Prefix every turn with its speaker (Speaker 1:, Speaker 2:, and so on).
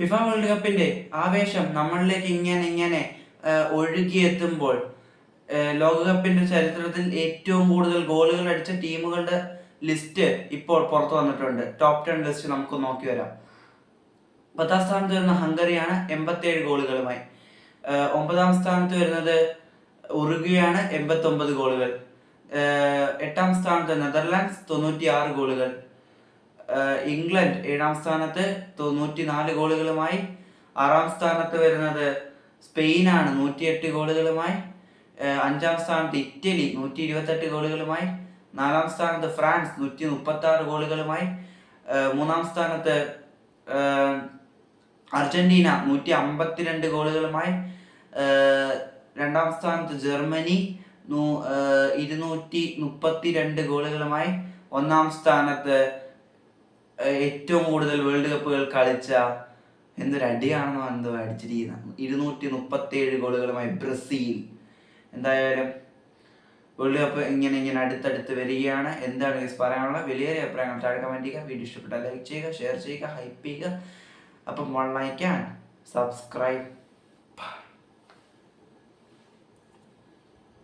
Speaker 1: FIFA world കപ്പിന്റെ ആവേശം നമ്മളിലേക്ക് ഇങ്ങനെ ഇങ്ങനെ ഒഴുകിയെത്തുമ്പോൾ ലോകകപ്പിന്റെ ചരിത്രത്തിൽ ഏറ്റവും കൂടുതൽ ഗോളുകൾ അടിച്ച ടീമുകളുടെ ലിസ്റ്റ് ഇപ്പോൾ പുറത്തു വന്നിട്ടുണ്ട്. ടോപ്പ് ടെൻ ലിസ്റ്റ് നമുക്ക് നോക്കി വരാം. പത്താം സ്ഥാനത്ത് വരുന്ന ഹംഗറിയാണ് എൺപത്തിയേഴ് ഗോളുകളുമായി. ഒമ്പതാം സ്ഥാനത്ത് വരുന്നത് ഉറുഗിയാണ് എൺപത്തി ഒമ്പത് ഗോളുകൾ എട്ടാം സ്ഥാനത്ത് നെതർലാൻഡ്സ് തൊണ്ണൂറ്റി ആറ് ഗോളുകൾ. ഇംഗ്ലണ്ട് ഏഴാം സ്ഥാനത്ത് തൊണ്ണൂറ്റി നാല് ഗോളുകളുമായി ആറാം സ്ഥാനത്ത് വരുന്നത് സ്പെയിനാണ് നൂറ്റിയെട്ട് ഗോളുകളുമായി. അഞ്ചാം സ്ഥാനത്ത് ഇറ്റലി നൂറ്റി ഇരുപത്തെട്ട് ഗോളുകളുമായി. നാലാം സ്ഥാനത്ത് ഫ്രാൻസ് നൂറ്റി മുപ്പത്തി ആറ് ഗോളുകളുമായി മൂന്നാം സ്ഥാനത്ത് അർജന്റീന നൂറ്റി അമ്പത്തിരണ്ട് ഗോളുകളുമായി രണ്ടാം സ്ഥാനത്ത് ജർമ്മനി ഇരുന്നൂറ്റി മുപ്പത്തി രണ്ട് ഗോളുകളുമായി. ഒന്നാം സ്ഥാനത്ത് ഏറ്റവും കൂടുതൽ വേൾഡ് കപ്പുകൾ കളിച്ച എന്തൊരു അടിയാണെന്നോ എന്തോ അടിച്ചിരിക്കുന്നത് ഇരുന്നൂറ്റി മുപ്പത്തി ഏഴ് ഗോളുകളുമായി ബ്രസീൽ. എന്തായാലും വേൾഡ് കപ്പ് ഇങ്ങനെ ഇങ്ങനെ അടുത്തടുത്ത് വരികയാണ്. എന്താണ് പറയാനുള്ള വലിയൊരു അഭിപ്രായങ്ങൾ. താഴെ കമന്റ് ചെയ്യുക. വീഡിയോ ഇഷ്ടപ്പെട്ടാൽ ലൈക്ക് ചെയ്യുക ഷെയർ ചെയ്യുക ഹൈപ്പ് ചെയ്യുക. അപ്പം വൺ ലൈക്ക് ആൻഡ് സബ്സ്ക്രൈബ്